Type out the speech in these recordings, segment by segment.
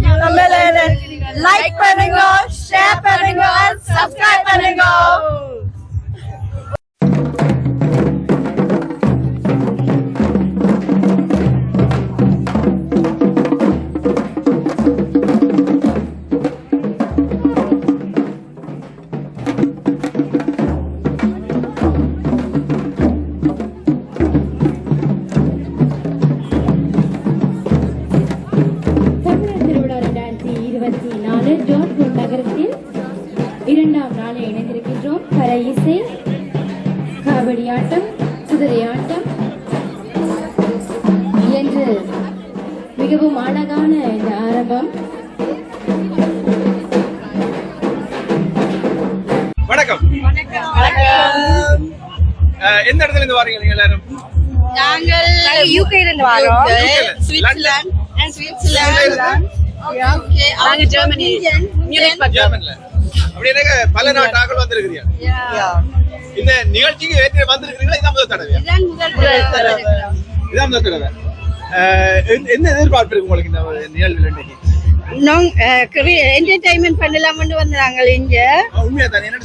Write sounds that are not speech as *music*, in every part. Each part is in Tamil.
நம்ம லைக் பண்ணுங்க ஷேர் பண்ணுங்க சப்ஸ்கிரைப் பண்ணுங்க இருந்து வரோம் சுவிட்சர்லாந்து சுவிட்சர்லாந்து நாங்க ஜெர்மனி மியூனிக் பக்கம். ஜெர்மன்ல அப்படி எனக்கு பல நாட்டு ஆக்கள் வந்திருக்கிறீங்க. இந்த நிகழ்ச்சிக்கு ஏற்கனவே வந்திருக்கிறீங்களா? இதான் முதல் தடவை. இதான் முதல் தடவை. என்ன எதிர்பார்ப்பு இருக்கு உங்களுக்கு இந்த நிகழ்வில் இன்னைக்கு? என்டர்டைன்மெண்ட் பண்ணலாம்னு வந்தாங்க இங்க.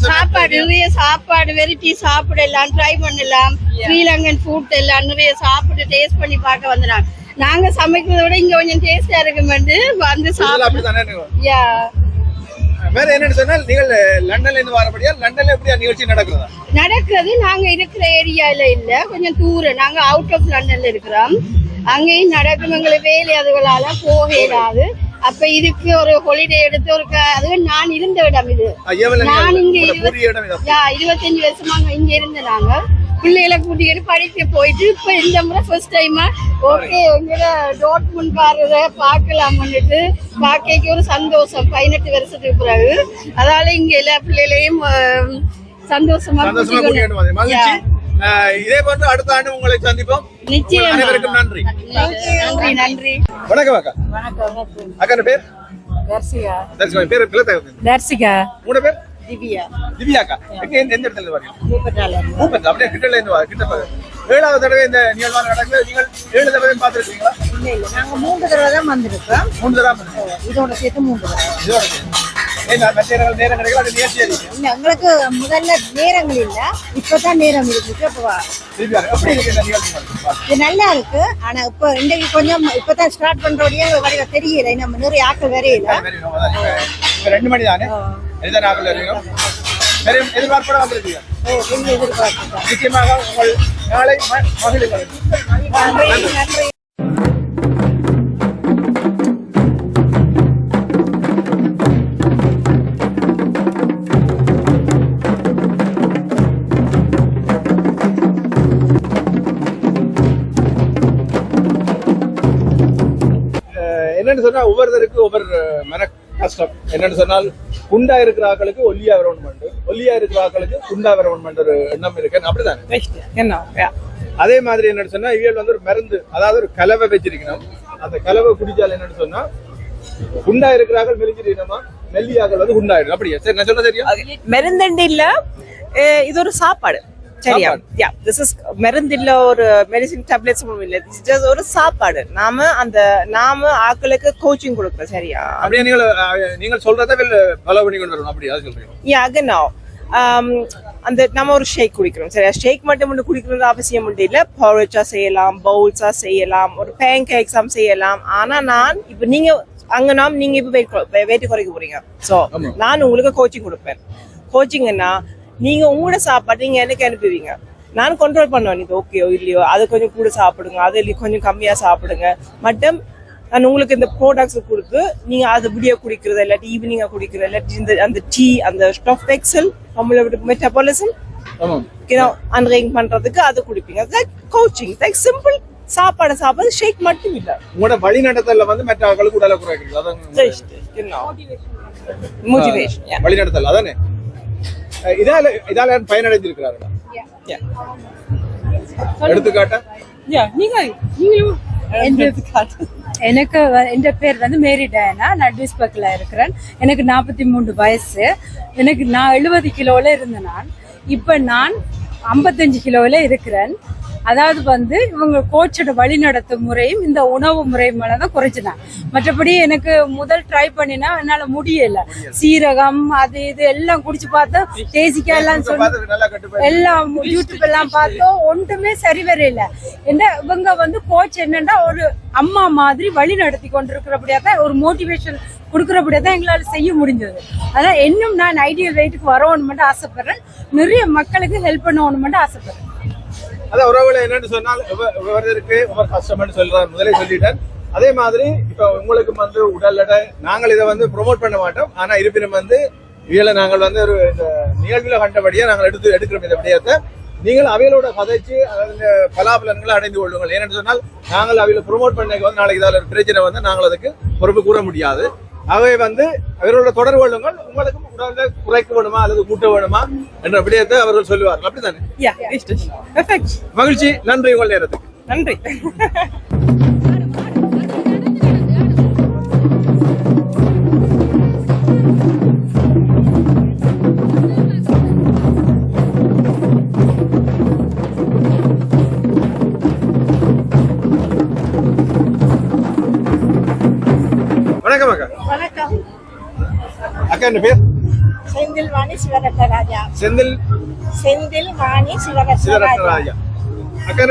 சாப்பாடு நிறைய சாப்பாடு வெரைட்டி சாப்பிடலாம் ட்ரை பண்ணலாம். ஸ்ரீலங்கன் ஃபுட் எல்லாம் நிறைய சாப்பிட்டு டேஸ்ட் பண்ணி பார்க்க வந்துடுறாங்க நாங்க சமைக்கிறத விட இங்க கொஞ்சம் டேஸ்டா இருக்குமெண்டு வந்து சாப்பிட்டு. யா வேற என்னன்னு சொன்னால் நீங்கள் லண்டன்ல இருந்து வரபடியா லண்டன்ல எப்படியா நிகழ்ச்சி நடக்கிறதா? நடக்கிறது நாங்க இருக்கிற ஏரியால இல்ல கொஞ்சம் தூரம். நாங்க அவுட் ஆஃப் லண்டன்ல இருக்கிறோம். அங்கேயும் நடக்கும் எங்களுக்கு வேலை அதுகளால போக இயலாது அப்ப இதுக்கு ஒரு ஹாலிடே எடுத்து ஒரு க- அது நான் இருந்த இடம் இது. நான் இங்க இருபத்தஞ்சு வருஷமா இங்க இருந்த நாங்க. பிள்ளைகளை கூட்டிட்டு படிக்க போயிட்டு இப்ப இந்த முறை ஃபர்ஸ்ட் டைமா ஓகே எங்கட டோட்முன் பாடுறத பார்க்கலாம்னுட்டு பார்க்க ஒரு சந்தோஷம். பதினெட்டு வருஷத்துக்கு பிறகு. அதால இங்க எல்லா பிள்ளைகளையும் சந்தோஷமா இதே போன்று அடுத்த ஆண்டு உங்களை சந்திப்போம். அனைவருக்கும் நன்றி. நன்றி நன்றி. வணக்கம் அக்கா. அக்கா பேர்? தர்சிகா. தரிசிகா, பேர் தர்சிகா. மூணு பேர்? திவ்யா. திவ்யா அக்கா. எங்க எந்த இடத்துல வரீங்க? அப்படியே கிட்டல இருந்து வா கிட்ட பாரு. ஏழாவது தடவை இந்த நிகழ்வான நடக்குது. நீங்கள் ஏழு தடவை பார்த்துருக்கீங்களா? இல்ல இல்ல. நாங்க மூன்று தடவை தான் வந்திருக்கோம். மூணு தடவை பார்த்திருக்கீங்க. இதோட சேர்த்து மூன்று தடவை. இதோட. எங்களுக்கு முதல்ல நேரங்கள் இல்ல. இப்பதான் நேரம் இருக்கு நல்லா இருக்கு. ஆனா இப்ப இன்றைக்கு கொஞ்சம் இப்பதான் ஸ்டார்ட் பண்றோடய வடிவ தெரியல. நம்ம நிறைய ஆட்கள் வரையில ரெண்டு மணி தானே எதிர்பார்ப்போட வந்திருக்கீங்க? நிச்சயமாக உங்கள் நாளை ம- மகிழுங்கள் நன்றி. என்னன்னு சொன்னா ஒவ்வொருத்தருக்கு ஒவ்வொரு மன கஷ்டம் என்னன்னு சொன்னால் குண்டா இருக்கிற ஆக்களுக்கு ஒல்லியா வரணும் ஒல்லியா இருக்கிற ஆக்களுக்கு குண்டா வரணும் ஒரு எண்ணம் இருக்கு. அப்படிதானே? என்ன? அதே மாதிரி என்னன்னு சொன்னா இவியல் வந்து ஒரு மருந்து அதாவது ஒரு கலவை வச்சிருக்கணும். அந்த கலவை குடிச்சால் என்னன்னு சொன்னா குண்டா இருக்கிறார்கள் மெலிஞ்சிருக்கணுமா மெல்லியாக்கள் வந்து குண்டாயிடும். அப்படியா? சரி நான் சொல்ல சரியா? மருந்தண்டு இல்ல இது ஒரு சாப்பாடு. சரியா. யா திஸ் இஸ் மருந்து இல்ல ஒரு மெடிசின் டேப்லெட்ஸ் இல்ல. திஸ் ஜஸ்ட் ஒரு சாப்பாடு. நாம அந்த நாம ஆட்களுக்கு கோச்சிங் கொடுக்குறோம் சரியா? அப்படியே நீங்கள் நீங்கள் சொல்றதை ஃபாலோ பண்ணி கொண்டு வரணும். அப்படியா? சொல்றீங்க. யா genau ஆம், அந்த நம்ம ஒரு ஷேக் குடிக்கிறோம் சரியா? ஷேக் மட்டும் மட்டும் குடிக்கிறது அவசியம் உண்டு இல்ல. Porridge-ஆ செய்யலாம் பவுல்ஸா செய்யலாம் ஒரு பேன் கேக்ஸாம் செய்யலாம். ஆனா நான் இப்ப நீங்க அங்க நாம் நீங்க இப்ப வெயிட் வெயிட் குறைக்க போறீங்க. சோ ஆமா. நான் உங்களுக்கு கோச்சிங் கொடுப்பேன். கோச்சிங்னா நீங்க உங்களோட சாப்பாடு நீங்க எனக்கு அனுப்புவீங்க. நான் கண்ட்ரோல் பண்ணுவேன். இது ஓகேயோ இல்லையோ அது கொஞ்சம் கூட சாப்பிடுங்க அது கொஞ்சம் கம்மியா சாப்பிடுங்க. மட்டும் நான் உங்களுக்கு இந்த ப்ராடக்ட்ஸ் கொடுத்து நீங்க அது விடிய குடிக்கிறது இல்லாட்டி ஈவினிங்கா குடிக்கிறது இல்லாட்டி இந்த அந்த டீ அந்த ஸ்டஃப் எக்ஸல் நம்மளோட மெட்டபாலிசம் அன்ரேங் பண்றதுக்கு அது குடிப்பீங்க. கோச்சிங் லைக் சிம்பிள் சாப்பாடு சாப்பாடு ஷேக் மட்டும் இல்ல. உங்களோட வழி நடத்தல வந்து மற்ற ஆக்களுக்கு உடலை குறைக்கிறது. அதான் மோட்டிவேஷன் வழி நடத்தல் அதானே? இதால இதால பயனடைஞ்சிருக்கிறார்களா எடுத்துக்காட்டா? எனக்கு என் பேர் வந்து மேரி டயனா. நான் டிஸ்பர்க்ல இருக்கிறேன். எனக்கு நாற்பத்தி மூன்று வயசு. எனக்கு நான் எழுபது கிலோல இருந்தேன் நான். இப்ப நான் ஐம்பத்தஞ்சு கிலோல இருக்கிறேன். அதாவது வந்து இவங்க கோச்சோட வழிநடத்தும் முறையும் இந்த உணவு முறை மேலதான் குறைச்சினாங்க மற்றபடி எனக்கு முதல் ட்ரை பண்ணினா என்னால முடியல. சீரகம் அது இது எல்லாம் குடிச்சு பார்த்தோம். தேசிக்காய் எல்லாம் சொல்லி எல்லாம் யூடியூப் எல்லாம் பார்த்தோம். ஒன்றுமே சரி வரையில. என்ன இவங்க வந்து கோச் என்னன்னா ஒரு அம்மா மாதிரி வழி நடத்தி கொண்டிருக்கிறபடியா தான் ஒரு மோட்டிவேஷன் கொடுக்குறபடியா தான் எங்களால் செய்ய முடிஞ்சது. அதான் இன்னும் நான் ஐடியல் வெயிட்டுக்கு வரணும்னு மட்டும் ஆசைப்படுறேன். நிறைய மக்களுக்கு ஹெல்ப் பண்ணணும்னு மட்டும் ஆசைப்படுறேன். அதான் உறவுல என்னன்னு சொன்னால் இவருக்கு இவர் கஷ்டம்னு சொல்றாரு முதலே சொல்லிட்டேன் அதே மாதிரி இப்ப உங்களுக்கு வந்து உடல் எடை நாங்கள் இதை வந்து ப்ரொமோட் பண்ண மாட்டோம். ஆனா இருப்பினும் வந்து இதில் நாங்கள் வந்து ஒரு இந்த கண்டபடியா நாங்கள் எடுத்து எடுக்கிறோம் இந்த விடயத்தை. நீங்கள் அவையோட கதைச்சு அந்த பலாபலன்களை அடைந்து கொள்ளுங்கள். ஏனென்று சொன்னால் நாங்கள் அவையில ப்ரொமோட் பண்ண வந்து நாளைக்கு இதால் ஒரு பிரச்சனை வந்து நாங்கள் அதுக்கு பொறுப்பு கூற முடியாது. அவை வந்து அவர்களோட தொடர்பு கொள்ளுங்கள். உங்களுக்கு உடல்ல குறைக்க வேணுமா? அல்லது கூட்ட வேணுமா? என்ற விடயத்தை அவர்கள் சொல்லுவார்கள். அப்படித்தானே? மகிழ்ச்சி. நன்றி உங்கள் நேரத்துக்கு. நன்றி. *laughs* செந்தில்? செந்தில் வாணி சிவரத்னராஜா அக்கா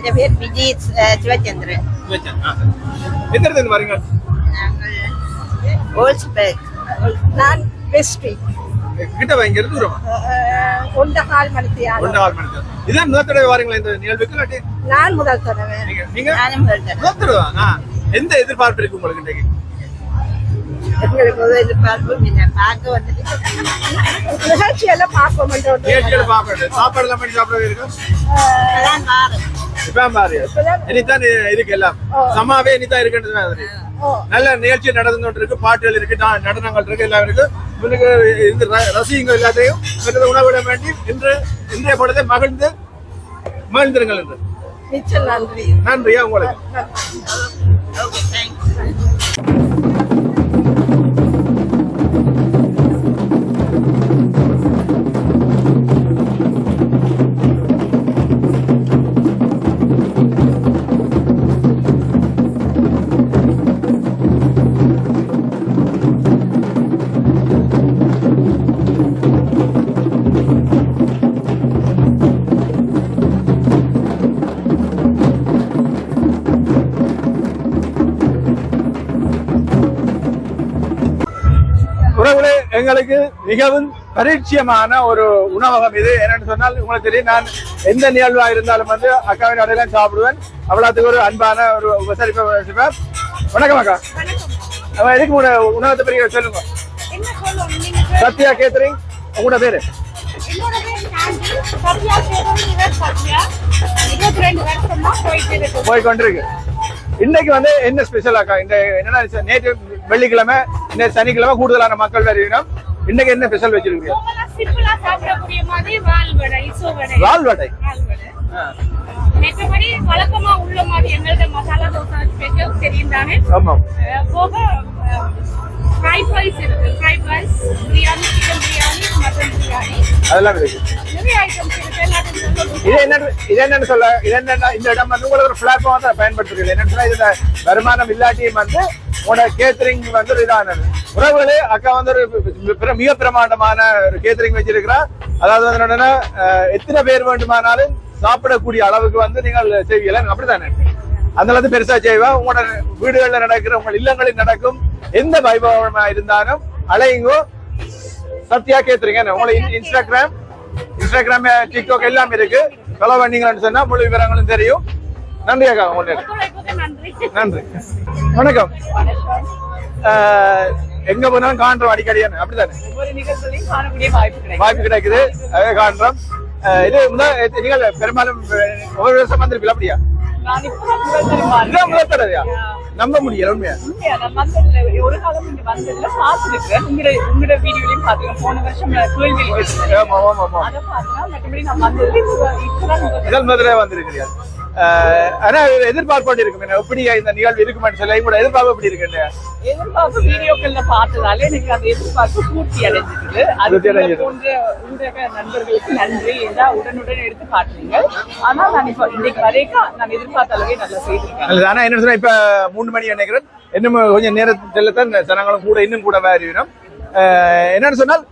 என் பேர்? விஜய் சிவச்சந்திரன் இடத்துல இருந்து வரீங்க ஓல்ஸ்பேக் நான் வெஸ்ட்ரி கிட்ட வாங்க தூரமா ஒன்ற கால் மணிக்கு ஒன்றரை ஆறு மணி நேரம். இதான் முதல் தடவை வாரீங்களா இந்த நிகழ்வுக்கு நான் முதல் தடவை நீங்க முதல் தடவை முதல் தடவை ஆ. எந்த எதிர்பார்ப்பு இருக்கு உங்களுக்கு எங்களுக்கு ஒரு எதிர்பார்ப்பு என்ன பார்க்க வந்துட்டு நிகழ்ச்சியெல்லாம் பார்ப்போம் சாப்பாடு எல்லாம் பண்ணி இருக்கும் பாரு இனிதான் இருக்கு எல்லாம் சமாவே இனிதான் இருக்குன்றது மாதிரி நல்ல நிகழ்ச்சி நடந்து கொண்டு இருக்கு பாட்டுகள் இருக்கு நடனங்கள் இருக்கு எல்லாம் இருக்கு உங்களுக்கு இந்த ர- ரசிகங்கள் எல்லாத்தையும் உணவிட வேண்டி இன்று இன்றைய பொழுதை மகிழ்ந்து மகிழ்ந்திருங்கள் என்று நன்றியா உங்களுக்கு மிகவும் பரிச்சயமான ஒரு உணவகம் இது. என்னன்னு சொன்னால் உங்களுக்கு தெரியும் நான் எந்த நிகழ்வா இருந்தாலும் வந்து அக்காவின் அடையெல்லாம் சாப்பிடுவேன். அவ்வளோத்துக்கு ஒரு அன்பான ஒரு உபசரிப்பை வசிப்பேன் வணக்கம் அக்கா. அவன் எதுக்கு உங்களோட உணவகத்தை பற்றி சொல்லுங்க. சத்யா கேத்தரிங் உங்களோட பேரு? போய் கொண்டிருக்கு இன்னைக்கு வந்து என்ன ஸ்பெஷல் அக்கா? இந்த என்னன்னா நேற்று வெள்ளிக்கிழமை இன்னைக்கு சனிக்கிழமை கூடுதலான மக்கள் வருகிறோம் இன்னைக்கு என்ன ஸ்பெஷல் வச்சிருக்கீங்க? சிம்பிளா சாப்பிடக்கூடிய மாதிரி வால் வடை இசோ வடை ரால் வடை வால் வடை மற்றபடி வழக்கமா உள்ள மாதிரி எங்கள்ட்ட மசாலா தோசை ஸ்பெஷல் தெரியும் தானே? ஆமாம் போக ஃப்ரைட் ரைஸ் இருக்கு. Fried rice biryani chicken biryani mutton biryani அதெல்லாம் இருக்கு நிறைய ஐட்டம்ஸ் இருக்கு. எல்லாத்தையும் சொல்லுங்க இது என்ன இது என்னன்னு சொல்ல இது இந்த இடம் வந்து உங்களுக்கு ஒரு பிளாட்ஃபார்ம் தான் பயன்படுத்துறீங்க. என்னன்னு இதுல வருமானம் இல்லாட்டியும் வந்து உங்களோட கேத்தரிங் வந்து ஒரு இதானது. உறவுகளே அக்கா வந்து ஒரு மிக பிரமாண்டமான ஒரு கேத்தரிங் வச்சிருக்கிறா. அதாவது வந்து என்னன்னா எத்தனை பேர் வேண்டுமானாலும் சாப்பிடக்கூடிய அளவுக்கு வந்து நீங்கள் செய்வீங்களா? அப்படித்தானே? அந்த அளவுக்கு பெருசா செய்வா. உங்களோட வீடுகள்ல நடக்கிற உங்கள் இல்லங்களில் நடக்கும் எந்த வைபவமா இருந்தாலும் அலையுங்கோ சத்யா கேத்துறீங்க உங்களை இன்- இன்ஸ்டாகிராம் இன்ஸ்டாகிராம் டிக்டாக் எல்லாம் இருக்கு. ஃபாலோ பண்ணீங்கன்னு சொன்னா முழு விவரங்களும் தெரியும். நன்றி அக்கா உங்களுக்கு நன்றி. வணக்கம். எங்க போனாலும் காண்றோம் அடிக்கடியான அப்படித்தானே? வாய்ப்பு கிடைக்குது. அதே காண்றோம். இது நீங்கள் பெரும்பாலும் ஒவ்வொரு வருஷம் வந்திருப்பீங்க அப்படியா நம்ப முடியல உண்மையா? ஒரு காலம் இங்க வந்ததுல பார்த்துருக்கேன். உங்களோட உங்களோட வீடியோலையும் பார்த்துருக்கேன். போன வருஷம் ஆமா அதை பார்த்தா மற்றபடி நான் வந்ததுல இப்பதான் முதலே வந்திருக்கிறீர்கள் அஹ், ஆனா எதிர்பார்ப்போடு இருக்கும். எப்படி இந்த நிகழ்வு இருக்குமென்னு சொல்லி கூட எதிர்பார்ப்பு எப்படி இருக்குன்னு எதிர்பார்ப்பு வீடியோக்கள்ல பார்த்ததால எனக்கு அந்த எதிர்பார்ப்பு பூர்த்தி அடைஞ்சிருக்கு அது. போன்ற ஊடக நண்பர்களுக்கு நன்றி. ஏதா உடனுடன் எடுத்து காட்டுறீங்க. ஆனா நான் இப்ப இன்னைக்கு வரைக்கும் நான் எதிர்பார்த்த அளவே நல்லா செய்திருக்கேன். ஆனா என்ன சொன்னா இப்ப மூணு மணி நினைக்கிறேன் இன்னும் கொஞ்சம் நேரத்தில் தான் ஜனங்களும் கூட இன்னும் கூட வேறுவிடும் என்னன்னு சொன்னால்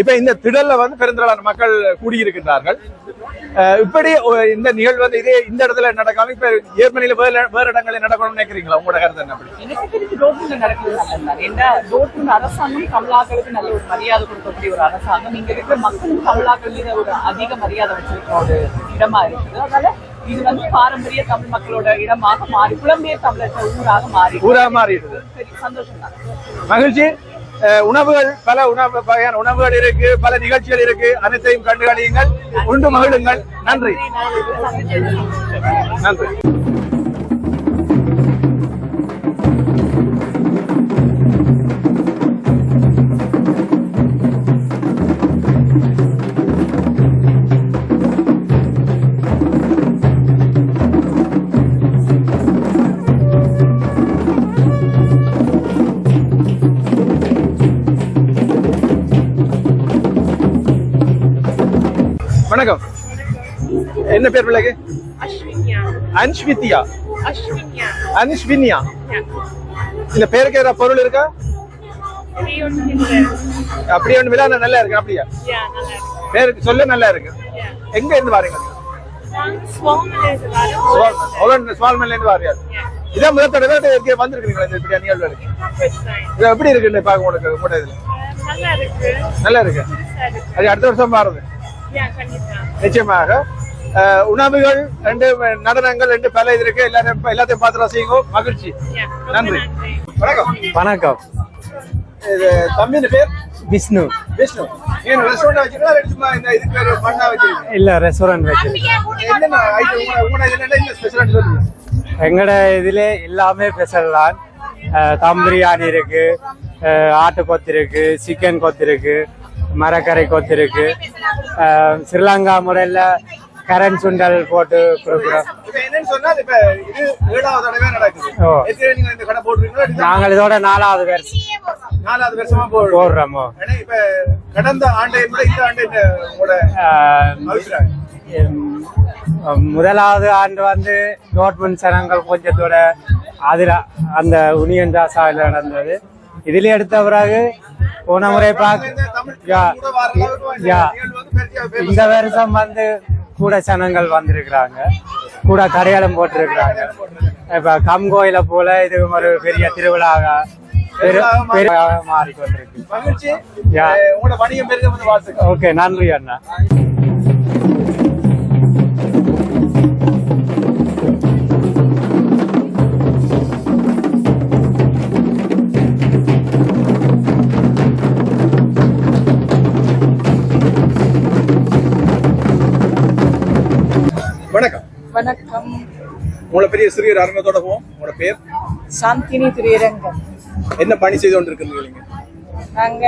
இப்ப இந்த திடல்ல வந்து பெருந்திரளான மக்கள் கூடியிருக்கின்றார்கள். இப்படி இந்த நிகழ்வு வந்து இதே இந்த இடத்துல நடக்காம இப்ப ஜெர்மனியில வேற வேற இடங்களில் நடக்கணும்னு நினைக்கிறீங்களா? உங்களோட கருத்து என்ன அப்படி? அரசாங்கம் கமலாக்களுக்கு நல்ல ஒரு மரியாதை கொடுக்கக்கூடிய ஒரு அரசாங்கம். இங்க இருக்கிற மக்களும் கமலாக்கள் மீது ஒரு அதிக மரியாதை வச்சிருக்கிற ஒரு இடமா இருக்குது. அதனால இது வந்து பாரம்பரிய தமிழ் மக்களோட இடமாக மாறி புலம்பெயர் தமிழர் ஊராக மாறி ஊரா மாறிடுது. சரி சந்தோஷம் தான் மகிழ்ச்சி. உணவுகள் பல உணவு வகையான உணவுகள் இருக்கு பல நிகழ்ச்சிகள் இருக்கு. அனைத்தையும் கண்டுகளியுங்கள் உண்டு மகிழுங்கள். நன்றி. நன்றி. என்ன பேர் பிள்ளைக்கு? அன்ஸ்வித்யா. அன்ஸ்வின்யா. இந்த பேருக்கு ஏதாவது பொருள் இருக்கா? அப்படியே ஒண்ணு விழா நல்லா இருக்கு அப்படியா? பேருக்கு சொல்ல நல்லா இருக்கு. எங்க இருந்து வாரீங்க? இதான் முதல் தடவை வந்திருக்கீங்களா இந்த நிகழ்வுகளுக்கு இது எப்படி இருக்குன்னு பாக்க உங்களுக்கு உங்களோட இதுல? நல்லா இருக்கு. அது அடுத்த வருஷம் மாறுது நிச்சயமாக. உணவுகள் ரெண்டு நடனங்கள் ரெண்டு பல இது இருக்கு. எல்லாரும் எல்லாத்தையும் பார்த்து ரசிங்க மகிழ்ச்சி. நன்றி. வணக்கம். வணக்கம். இது தம்பியின் பேர்? விஷ்ணு. விஷ்ணு. நீங்க ரெஸ்டாரண்ட் வச்சிருக்கா இல்லை சும்மா இந்த இதுக்கு பேர் பண்ணா வச்சிருக்கீங்க இல்ல ரெஸ்டாரண்ட் வச்சு என்னென்ன ஐட்டம் உங்க உங்களோட இதுல என்ன ஸ்பெஷல் சொல்லுங்க. எங்கட இதுல எல்லாமே ஸ்பெஷல் தான் தம் பிரியாணி இருக்கு. ஆட்டு கொத்து இருக்கு சிக்கன் கொத்து இருக்கு மரக்கரை கொத்து இருக்கு. ஸ்ரீலங்கா முறையில கரண்ட் சுண்டல் போட்டு கொடுக்குறோம். நாங்கள் இதோட நாலாவது பேர் நாலாவது வருஷமா போடுறோம். கடந்த ஆண்டை இந்த முதலாவது ஆண்டு வந்து டோட்மண்ட் சனங்கள் கொஞ்சத்தோட அதுல அந்த உனியன் தாசாவில் நடந்தது. இதுல எடுத்த பிறகு போன முறை பார்க்க. இந்த வருஷம் வந்து கூட சனங்கள் வந்திருக்கிறாங்க. கூட கடையாளம் போட்டிருக்கிறாங்க. இப்ப கம்கோயில போல இது ஒரு பெரிய திருவிழாக மாறிக்கொண்டிருக்கு. ஓகே நன்றி அண்ணா. உங்களை பெரிய சிறியர் அரங்கத்தோட போவோம். உங்களோட பேர் சாந்தினி திரியரங்கம். என்ன பணி செய்து கொண்டிருக்கீங்க நீங்க? நாங்க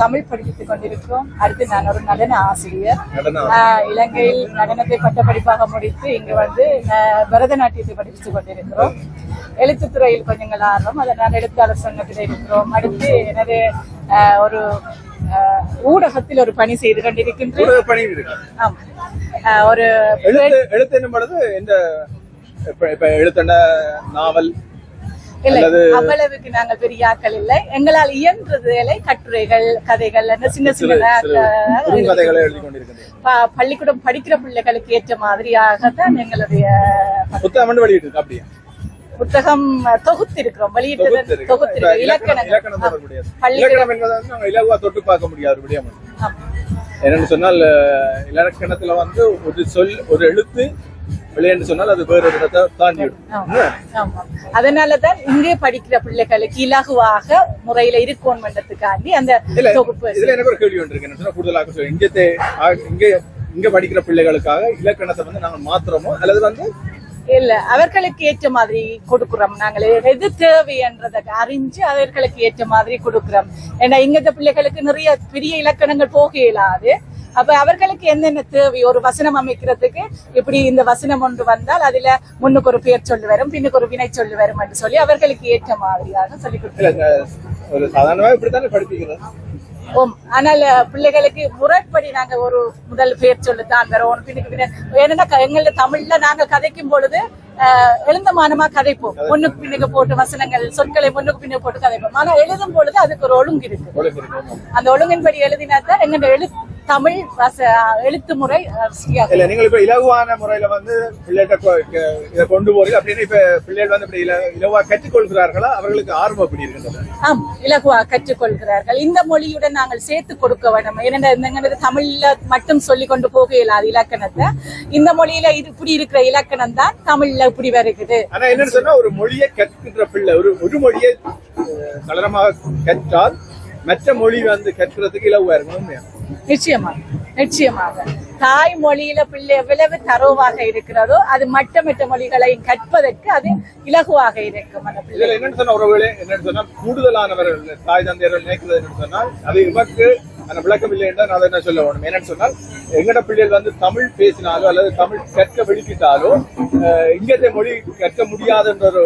தமிழ் படித்துக் கொண்டிருக்கிறோம். அடுத்து நான் ஒரு நடன ஆசிரியர். இலங்கையில் நடனத்தை பட்டப்படிப்பாக முடித்து இங்கு வந்து பரதநாட்டியத்தை படித்துக் கொண்டிருக்கிறோம். எழுத்துத்துறையில் கொஞ்சங்கள் ஆர்வம். அதை நான் எழுத்தாளர் சங்கத்தில் இருக்கிறோம். அடுத்து எனது ஒரு ஊடகத்தில் ஒரு பணி செய்து கொண்டிருக்கின்றேன். ஒரு எழுத்து பொழுது இந்த எழுத்தண்ட நாவல் இல்லை அல்லது அவ்வளவுக்கு நாங்கள் பெரிய ஆக்கள் இல்லை. எங்களால் இயன்றதுகளை கட்டுரைகள் கதைகள் சின்ன சின்ன பள்ளிக்கூடம் படிக்கிற பிள்ளைகளுக்கு ஏற்ற மாதிரியாகத்தான் எங்களுடைய புத்தகம் வெளியிட்டு அப்படியா? புத்தகம் தொகுத்து இருக்கிறோம் வெளியிட்டது தொகுத்து இருக்கு. தொகுத்து இப்ப இருக்கு. இலக்கணம் இலகுவா தொட்டு பார்க்க முடியாது. என்னன்னு சொன்னால் இலக்கணத்துல வந்து ஒரு சொல் ஒரு எழுத்து விளையாண்டு சொன்னால் அது வேற ஒரு இடத்தை தாண்டி விடும் ஆமா. ஆமா. அதனாலதான் இங்கே படிக்கிற பிள்ளைகளுக்கு இலகுவாக முறையில இருக்கணும்ன்றதுக்காண்டி அந்த இல்ல தொகுப்பு இதுல எனக்கு ஒரு கேள்வி ஒன்று இருக்கு என்ன கூடுதலாக சொல்ல இங்க இங்க இங்க படிக்கிற பிள்ளைகளுக்காக இலக்கணத்தை வந்து நாங்க மாத்துறோமோ அல்லது வந்து இல்ல அவர்களுக்கு ஏற்ற மாதிரி கொடுக்கிறோம். நாங்களே எது தேவை என்றதை அறிஞ்சு அவர்களுக்கு ஏற்ற மாதிரி கொடுக்கிறோம். ஏன்னா இங்கத்த பிள்ளைகளுக்கு நிறைய பெரிய இலக்கணங்கள் போக இயலாது. அப்ப அவர்களுக்கு என்னென்ன தேவை? ஒரு வசனம் அமைக்கிறதுக்கு இப்படி இந்த வசனம் ஒன்று வந்தால் அதுல முன்னுக்கு ஒரு பேர் சொல்லு வரும் பின்னுக்கு ஒரு வினை சொல்லு வரும் என்று சொல்லி அவர்களுக்கு ஏற்ற மாதிரியாக சொல்லி கொடுக்குறாங்க ஒரு சாதாரணமா இப்படித்தானே படிப்பிக்கிறது ஓம். ஆனால் பிள்ளைகளுக்கு முறைப்படி நாங்க ஒரு முதல் பேர் சொல்லு தான் வரோம் பின்னுக்கு பின்ன ஏன்னா எங்களோட தமிழ்ல நாங்க கதைக்கும் பொழுது எழுந்தமானமா கதைப்போம். முன்னுக்கு பின்னுக்கு போட்டு வசனங்கள் சொற்களை முன்னுக்கு பின்னுக்கு போட்டு கதைப்போம். ஆனா எழுதும் பொழுது அதுக்கு ஒரு ஒழுங்கு இருக்கு. அந்த ஒழுங்கின்படி எழுதினா தான் எங்களோட எழு தமிழ் எழுத்து முறை. இல்ல நீங்கள் இப்ப இலகுவான முறையில வந்து பிள்ளைகிட்ட கொண்டு போறீங்க. அப்படின்னு இப்ப பிள்ளைகள் வந்து இப்படி இல- இலகுவா கற்றுக்கொள்கிறார்களா? அவர்களுக்கு ஆர்வம் எப்படி இருக்கின்றது? ஆம் இலகுவா கற்றுக்கொள்கிறார்கள். இந்த மொழியுடன் நாங்கள் சேர்த்து கொடுக்க வேண்டும். எங்களது தமிழ்ல மட்டும் சொல்லி கொண்டு போக இயலாது இலக்கணத்தை. இந்த மொழியில இது இப்படி இருக்கிற இலக்கணம் தான் தமிழ்ல இப்படி வருகிறது. ஆனா என்னன்னு சொன்னா ஒரு மொழியை கற்கின்ற பிள்ளை ஒரு ஒரு மொழியை சலனமாக கற்றால் மற்ற மொழி வந்து கற்கிறதுக்கு இலகுவா இருக்கும்? நிச்சயமாக நிச்சயமாக. தாய்மொழியில பிள்ளை எவ்வளவு தரோவாக இருக்கிறதோ அது மற்ற மொழிகளையும் கற்பதற்கு அது இலகுவாக இருக்கும் அந்த பிள்ளை. என்னன்னு சொன்னா உறவுகளே என்னன்னு சொன்னா கூடுதலானவர்கள் தாய் தந்தையர்கள் நினைக்கிறது என்னன்னு சொன்னால் அது இவருக்கு அந்த விளக்கம் இல்லை என்றால் நான் அதை என்ன சொல்ல வேணும்? என்னன்னு சொன்னால் எங்கட பிள்ளைகள் வந்து தமிழ் பேசினாலோ அல்லது தமிழ் கற்க வெளிக்கிட்டாலோ இங்கத்தை மொழி கற்க முடியாதுன்ற ஒரு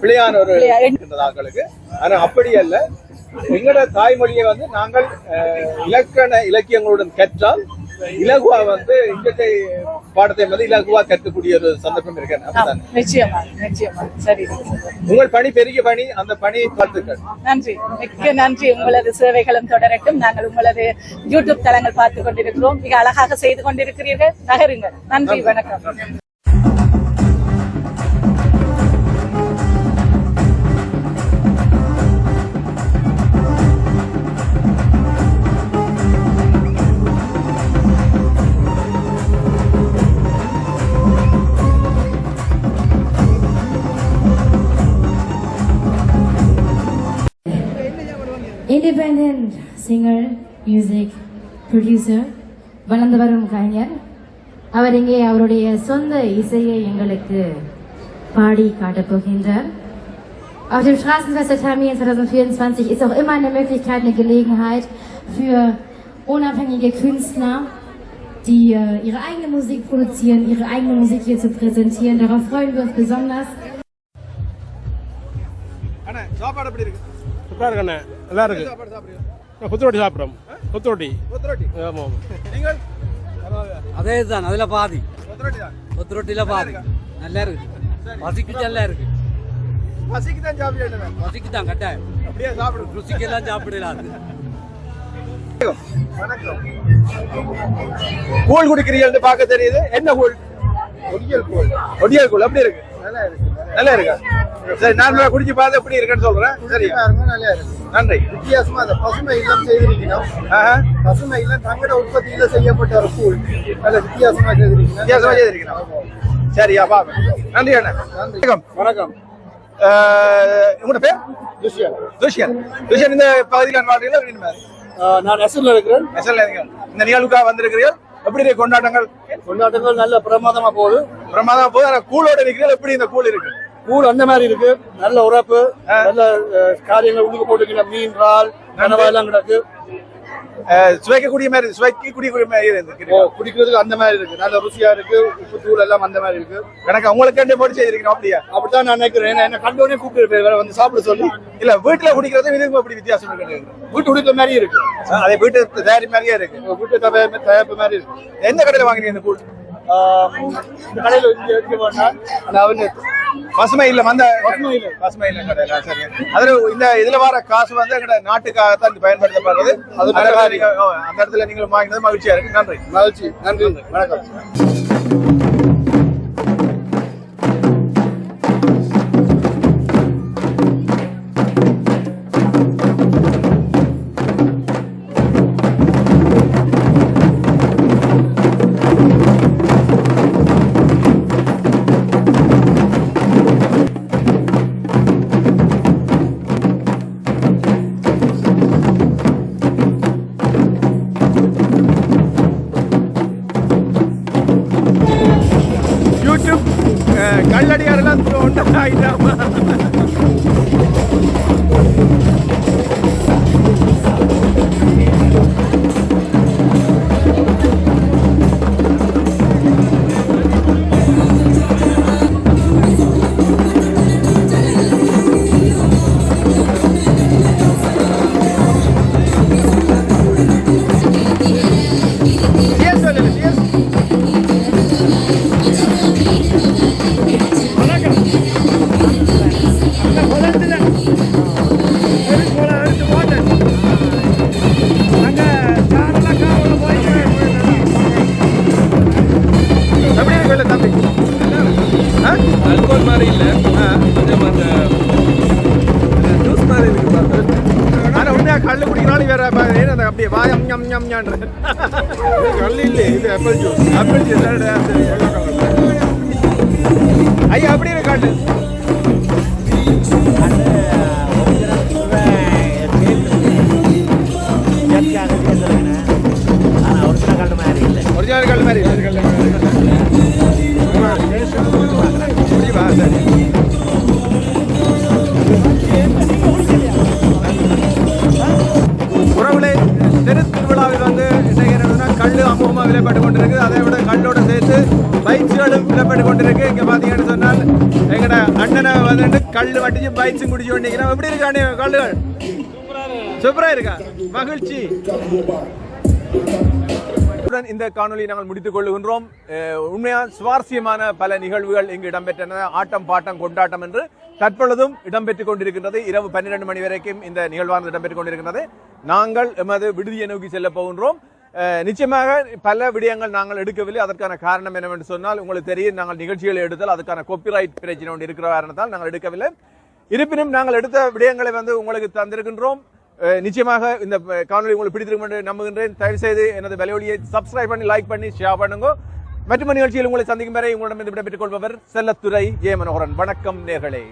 பிழையான ஒரு இருக்கின்றது ஆட்களுக்கு ஆனா அப்படி அல்ல எங்கட தாய்மொழியை வந்து நாங்கள் இலக்கண இலக்கியங்களுடன் கற்றால் இலகுவா வந்து இங்கத்தை பாடத்தை வந்து இலகுவா கற்கக்கூடிய ஒரு சந்தர்ப்பம் இருக்கு அப்படித்தானே நிச்சயமாக நிச்சயமாக சரி உங்கள் பணி பெரிய பணி அந்த பணி பார்த்துக்கள். நன்றி. மிக்க நன்றி. உங்களது சேவைகளும் தொடரட்டும். நாங்கள் உங்களது யூடியூப் தளங்கள் பார்த்து கொண்டிருக்கிறோம். மிக அழகாக செய்து கொண்டிருக்கிறீர்கள். நகருங்கள். நன்றி வணக்கம். இண்டிபெண்ட் சிங்கர் மியூசிக் ப்ரொடியூசர் வளர்ந்து வரும் கலைஞர் அவர் இங்கே அவருடைய சொந்த இசையை எங்களுக்கு பாடி காட்டப் போகின்றார். Auf dem Straßenfest der Termin 2024 ist auch immer eine Möglichkeit, eine Gelegenheit für unabhängige Künstler, die äh, ihre eigene Musik produzieren, ihre eigene Musik hier zu präsentieren. Darauf freuen wir uns besonders. சூப்பராக இருக்குண்ணே நல்லா இருக்கு கொத்து ரொட்டி சாப்பிட்றோம். கொத்து ரொட்டி ஆமாம் நீங்கள்? அதே தான் அதுல பாதி. கொத்து ரொட்டியில பாதி. நல்லா இருக்கு. பசிக்கு நல்லா இருக்கு. பசிக்கு தான் சாப்பிடுறேன் பசிக்கு தான் கட்டாயம் அப்படியே சாப்பிடுங்க ருசிக்கெல்லாம் சாப்பிடலாம் கூழ் குடிக்கிறீங்கன்னு பார்க்க தெரியுது. என்ன கூழ்? ஒடியல் கூழ். ஒடியல் கூழ். எப்படி இருக்கு? நல்லா இருக்கு. நல்லா இருக்கா? சரி நான் குடிச்சு பார்த்து எப்படி இருக்குன்னு சொல்றேன். சரி நல்லா இருக்கு. நன்றி. வித்தியாசமா அந்த பசுமை இல்லம் செய்திருக்கணும் ஆஹா. பசுமை இல்லம் தங்கட உற்பத்தியில செய்யப்பட்ட ஒரு கூழ். நல்ல வித்தியாசமா செய்திருக்கணும் வித்தியாசமா செய்திருக்கிறோம். சரியா பாப்போம் நன்றி அண்ணா. வணக்கம். வணக்கம். உங்களோட பேர்? துஷ்யன். துஷ்யன். துஷ்யன் இந்த பகுதிக்கான வாழ்க்கையில் ஆஹ் நான் நெசல்ல இருக்கிறேன். இந்த நிகழ்வுக்காக வந்திருக்கிறீர்கள். எப்படி இருக்கு கொண்டாட்டங்கள்? கொண்டாட்டங்கள் நல்ல பிரமாதமா போகுது. பிரமாதமா போது ஆனா கூழோட இருக்கிறீர்கள் எப்படி இந்த கூழ் இருக்கு? கூழ் அந்த மாதிரி இருக்கு. நல்ல உறப்பு நல்ல காரியங்கள் உள்ளுக்கு போட்டுக்கிற மீன் இறால் கனவா எல்லாம் கிடக்கு. சுவைக்கக்கூடிய மாதிரி சுவைக்கக்கூடிய மாதிரி இருக்கு குடிக்கிறதுக்கு அந்த மாதிரி இருக்கு. நல்ல ருசியா இருக்கு. உப்பு தூள் எல்லாம் அந்த மாதிரி இருக்கு. எனக்கு உங்களுக்கு ரெண்டு போட்டு செய்திருக்கணும் அப்படியா? அப்படித்தான் நான் நினைக்கிறேன். என்ன கண்டோடனே கூப்பிட்டு வேற வந்து சாப்பிட சொல்லி. இல்ல வீட்டுல குடிக்கிறது இதுக்கும் அப்படி வித்தியாசம் இருக்கு வீட்டு குடிக்கிற மாதிரி இருக்கு. அதே வீட்டு தயாரி மாதிரியே இருக்கு. வீட்டு தயாரிப்பு மாதிரி இருக்கு. எந்த கடையில வாங்குறீங்க இந்த ஆஹ் இந்த கடையில இங்க எடுக்க வேண்டாம் ஆனா அவனு பசுமை இல்ல அந்த பசுமை இல்ல. பசுமை இல்ல கடையில சரி. அதுல இந்த இதுல வர காசு வந்து எங்கட நாட்டுக்காகத்தான் பயன்படுத்தப்படுறது அது அந்த இடத்துல நீங்க வாங்கினது மகிழ்ச்சியா இருக்கு. நன்றி. மகிழ்ச்சி. நன்றி. வணக்கம். கல் இல்லை இது ஆப்பிள் ஜூஸ் ஆப்பிள் ஜூஸ் ஐயா அப்படி காட்டு. ஒரிஜினல் கல் மாதிரி முடியுமா சரி. அமோகமாக கொண்டிருக்கு அதை விட கல்லோடு சேர்த்து பைக்ஸுகளும் விலைப்பட்டு கொண்டிருக்கு இங்கே பார்த்தீங்கன்னு சொன்னால் எங்கட அண்ணனை வந்துட்டு கல் வட்டிச்சு பைக்ஸும் குடிச்சு கொண்டிருக்கிறோம் எப்படி இருக்கா கல்லுகள்? சூப்பரா இருக்கா? மகிழ்ச்சி. இந்த காணொலியை நாங்கள் முடித்துக் கொள்ளுகின்றோம். அஹ் சுவாரஸ்யமான பல நிகழ்வுகள் இங்கு இடம்பெற்றன. ஆட்டம் பாட்டம் கொண்டாட்டம் என்று தற்பொழுதும் இடம்பெற்றுக் கொண்டிருக்கின்றது. இரவு பன்னிரண்டு மணி வரைக்கும் இந்த நிகழ்வானது இடம்பெற்றுக் கொண்டிருக்கின்றது. நாங்கள் எமது விடுதியை நோக்கி செல்ல போகின்றோம். நிச்சயமாக பல விடயங்கள் நாங்கள் எடுக்கவில்லை. அதற்கான காரணம் என்னவென்று சொன்னால் உங்களுக்கு தெரியும் நாங்கள் நிகழ்ச்சிகளை எடுத்தால் அதுக்கான கோப்பிரைட் பிரச்சனை ஒன்று இருக்கிற காரணத்தால் நாங்கள் எடுக்கவில்லை. இருப்பினும் நாங்கள் எடுத்த விடயங்களை வந்து உங்களுக்கு தந்திருக்கின்றோம். நிச்சயமாக இந்த காணொலி உங்களுக்கு பிடித்திருக்கும் என்று நம்புகின்றேன். தயவு செய்து எனது வலையொலியை சப்ஸ்கிரைப் பண்ணி லைக் பண்ணி ஷேர் பண்ணுங்க. மற்றும் நிகழ்ச்சியில் உங்களை சந்திக்கும் வரை உங்களிடம் விடைபெற்றுக் கொள்பவர் செல்லத்துறை ஏ. மனோகரன். வணக்கம் நேர்களே.